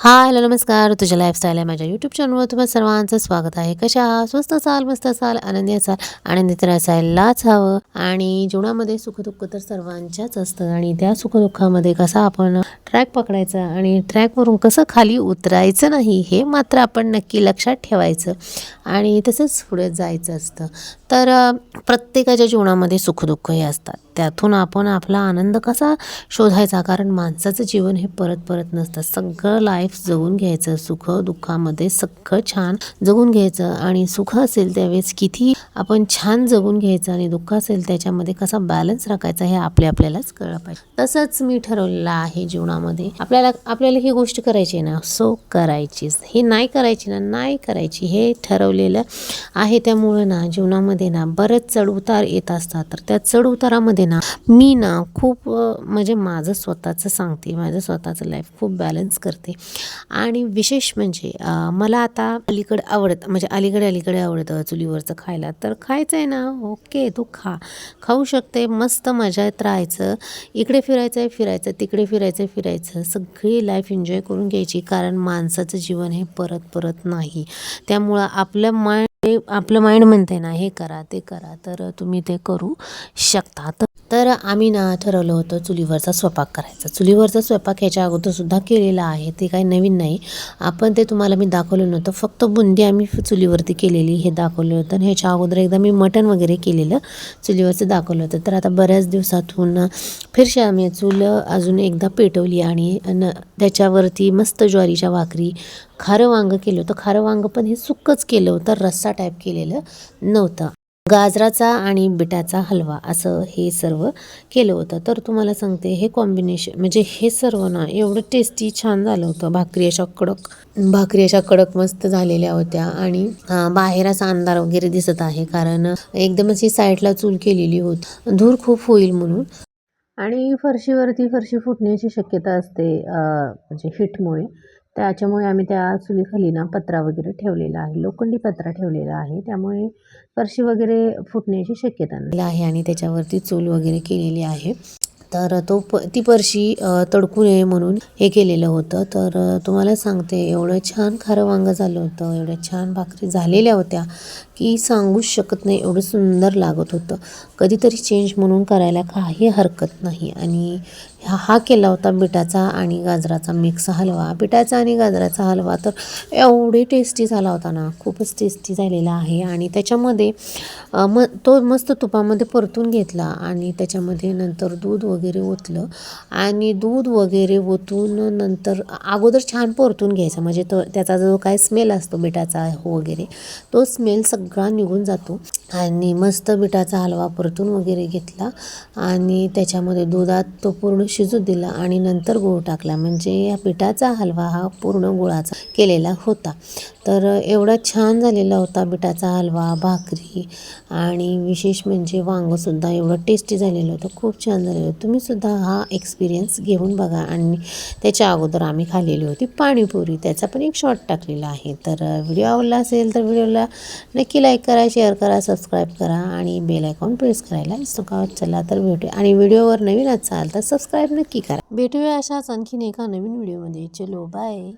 हा हॅलो नमस्कार. तुझ्या लाईफस्टाईल आहे माझ्या यूट्यूब चॅनलवर तुम्हाला सर्वांचं स्वागत आहे. कशा आहात? स्वस्त असाल मस्त असाल आनंदी असाल आनंदित असायलाच हवं. आणि जीवनामध्ये सुखदुःख तर सर्वांच्याच असतं. आणि त्या सुखदुःखामध्ये कसा आपण ट्रॅक पकडायचा आणि ट्रॅकवरून कसं खाली उतरायचं नाही हे मात्र आपण नक्की लक्षात ठेवायचं. आणि तसंच पुढे जायचं असतं. तर प्रत्येकाच्या जीवनामध्ये सुखदुःख हे असतात. त्यातून आपण आपला आनंद कसा शोधायचा? कारण माणसाचं जीवन हे परत परत नसतं. सगळं लाईफ जगून घ्यायचं. सुख दुःखामध्ये सगळं छान जगून घ्यायचं. आणि सुख असेल त्यावेळेस किती आपण छान जगून घ्यायचं आणि दुःख असेल त्याच्यामध्ये कसा बॅलन्स राखायचा हे आपल्या आपल्यालाच कळलं पाहिजे. तसंच मी ठरवलेलं आहे जीवनामध्ये. आपल्याला आपल्याला ही गोष्ट करायची आहे ना सो करायचीच. हे नाही करायची ना नाही करायची हे ठरवलेलं आहे. त्यामुळं ना जीवनामध्ये ना बरेच चढउतार येत असतात. तर त्या चढउतारामध्ये ना मी ना खूप म्हणजे माझं स्वतःचं सांगते माझं स्वतःचं लाईफ खूप बॅलन्स करते. आणि विशेष म्हणजे मला आता अलीकडे आवडत म्हणजे अलीकडे अलीकडे आवडतं चुलीवरचं खायला. तर खायचं आहे ना ओके तू खा. खाऊ शकते मस्त मजा येत राहायचं. इकडे फिरायचं आहे फिरायचं तिकडे फिरायचं आहे फिरायचं. सगळी लाईफ एन्जॉय करून घ्यायची कारण माणसाचं जीवन हे परत परत नाही. त्यामुळं आपलं माइंड आपलं माइंड म्हणते ना हे करा ते करा. तर तुम्ही ते करू शकता. तर आम्ही ना ठरवलं होतं चुलीवरचा स्वयंपाक करायचा. चुलीवरचा स्वयंपाक ह्याच्या अगोदरसुद्धा केलेला आहे. ते काही नवीन नाही. आपण ते तुम्हाला मी दाखवलं नव्हतं. फक्त बुंदी आम्ही चुलीवरती केलेली हे दाखवलं होतं. आणि ह्याच्या अगोदर एकदा मी मटण वगैरे केलेलं चुलीवरचं दाखवलं होतं. तर आता बऱ्याच दिवसातून फिरशा आम्ही चूल अजून एकदा पेटवली आणि न त्याच्यावरती मस्त ज्वारीच्या भाकरी खारं वांगं केलं होतं. खारं वांगं पण हे सुक्कंच केलं होतं. रस्सा टाईप केलेलं नव्हतं. गाजराचा आणि बिटाचा हलवा असं हे सर्व केलं होतं. तर तुम्हाला सांगते हे कॉम्बिनेशन म्हणजे हे सर्व ना एवढं टेस्टी छान झालं होतं. भाकरी अशा कडक भाकरी अशा कडक मस्त झालेल्या होत्या आणि बाहेर असा अंधार वगैरे दिसत आहे कारण एकदम अशी साईडला चूल केलेली होती. धूर खूप होईल म्हणून. आणि फरशीवरती फरशी फुटण्याची शक्यता असते म्हणजे हिटमुळे. त्याच्यामुळे आम्ही त्या चुलीखाली ना पत्रा वगैरे ठेवलेला आहे. लोखंडी पत्रा ठेवलेला आहे. त्यामुळे फरशी वगैरे फुटण्याची शक्यता नाही आहे आणि त्याच्यावरती चूल वगैरे केलेली आहे. तर तो प ती परशी तडकू नये म्हणून हे केलेलं होतं. तर तुम्हाला सांगते एवढं छान खारं वांगं झालं होतं एवढ्या छान भाकरी झालेल्या होत्या की सांगूच शकत नाही एवढं सुंदर लागत होतं. कधीतरी चेंज म्हणून करायला काही हरकत नाही. आणि हा हा केला होता बिटाचा आणि गाजराचा मिक्स हलवा. बिटाचा आणि गाजराचा हलवा तर एवढे टेस्टी झाला होता ना खूपच टेस्टी झालेला आहे. आणि त्याच्यामध्ये म तो मस्त तुपामध्ये परतून घेतला आणि त्याच्यामध्ये नंतर दूध वगैरे वगैरे ओतलं. आणि दूध वगैरे ओतून नंतर अगोदर छान परतून घ्यायचा. म्हणजे तो त्याचा जो काय स्मेल असतो बिटाचा वगैरे तो स्मेल सगळा निघून जातो. आणि मस्त बिटाचा हलवा परतून वगैरे घेतला. आणि त्याच्यामध्ये दुधात तो पूर्ण शिजू दिला आणि नंतर गूळ टाकला. म्हणजे या पिठाचा हलवा हा पूर्ण गुळाचा केलेला होता. तर एवढा छान झालेला होता बिटाचा हलवा भाकरी आणि विशेष म्हणजे वांगंसुद्धा एवढं टेस्टी झालेलं होतं. खूप छान झालेलं होतं. तुम्हीसुद्धा हा एक्सपिरियन्स घेऊन बघा. आणि त्याच्या अगोदर आम्ही खाल्लेली होती पाणीपुरी. त्याचा पण एक शॉट टाकलेला आहे. तर व्हिडिओ आवडला असेल तर व्हिडिओला नक्की लाईक करा शेअर करा सबस्क्राईब करा आणि बेल आयकॉन प्रेस करायला विसरू चला तर भेटूया. आणि व्हिडिओवर नवीन असाल तर सबस्क्राईब नक्की करा. भेटूया अशाच आणखीन एका नवीन व्हिडिओमध्ये. चलो बाय